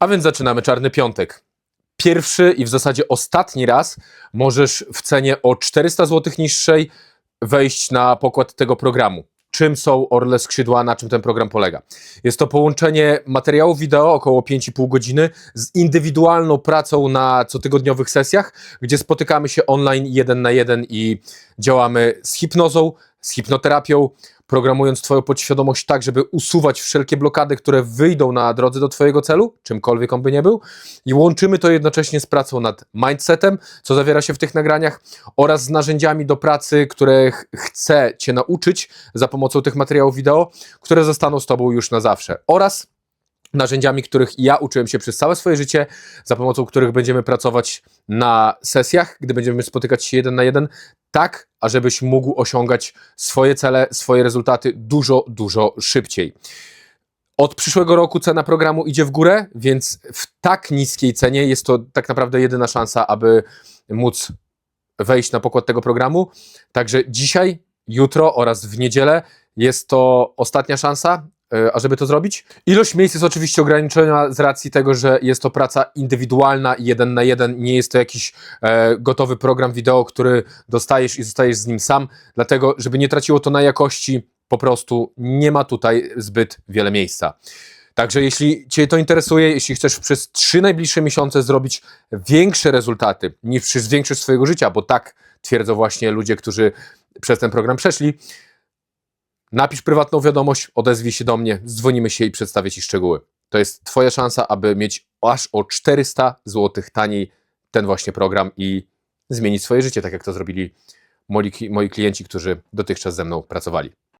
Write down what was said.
A więc zaczynamy Czarny Piątek. Pierwszy i w zasadzie ostatni raz możesz w cenie o 400 zł niższej wejść na pokład tego programu. Czym są Orle Skrzydła, na czym ten program polega? Jest to połączenie materiału wideo około 5,5 godziny z indywidualną pracą na cotygodniowych sesjach, gdzie spotykamy się online jeden na jeden i działamy z hipnozą, z hipnoterapią, programując Twoją podświadomość tak, żeby usuwać wszelkie blokady, które wyjdą na drodze do Twojego celu, czymkolwiek on by nie był. I łączymy to jednocześnie z pracą nad mindsetem, co zawiera się w tych nagraniach, oraz z narzędziami do pracy, których chcę Cię nauczyć za pomocą tych materiałów wideo, które zostaną z Tobą już na zawsze. Oraz narzędziami, których ja uczyłem się przez całe swoje życie, za pomocą których będziemy pracować na sesjach, gdy będziemy spotykać się jeden na jeden, tak, ażebyś mógł osiągać swoje cele, swoje rezultaty dużo, dużo szybciej. Od przyszłego roku cena programu idzie w górę, więc w tak niskiej cenie jest to tak naprawdę jedyna szansa, aby móc wejść na pokład tego programu. Także dzisiaj, jutro oraz w niedzielę jest to ostatnia szansa, e, ażeby to zrobić. Ilość miejsc jest oczywiście ograniczona z racji tego, że jest to praca indywidualna, jeden na jeden, nie jest to jakiś e, gotowy program wideo, który dostajesz i zostajesz z nim sam, dlatego żeby nie traciło to na jakości, po prostu nie ma tutaj zbyt wiele miejsca. Także jeśli Cię to interesuje, jeśli chcesz przez trzy najbliższe miesiące zrobić większe rezultaty niż przez większość swojego życia, bo tak twierdzą właśnie ludzie, którzy przez ten program przeszli, napisz prywatną wiadomość, odezwij się do mnie, dzwonimy się i przedstawię Ci szczegóły. To jest Twoja szansa, aby mieć aż o 400 zł taniej ten właśnie program i zmienić swoje życie, tak jak to zrobili moi, moi klienci, którzy dotychczas ze mną pracowali.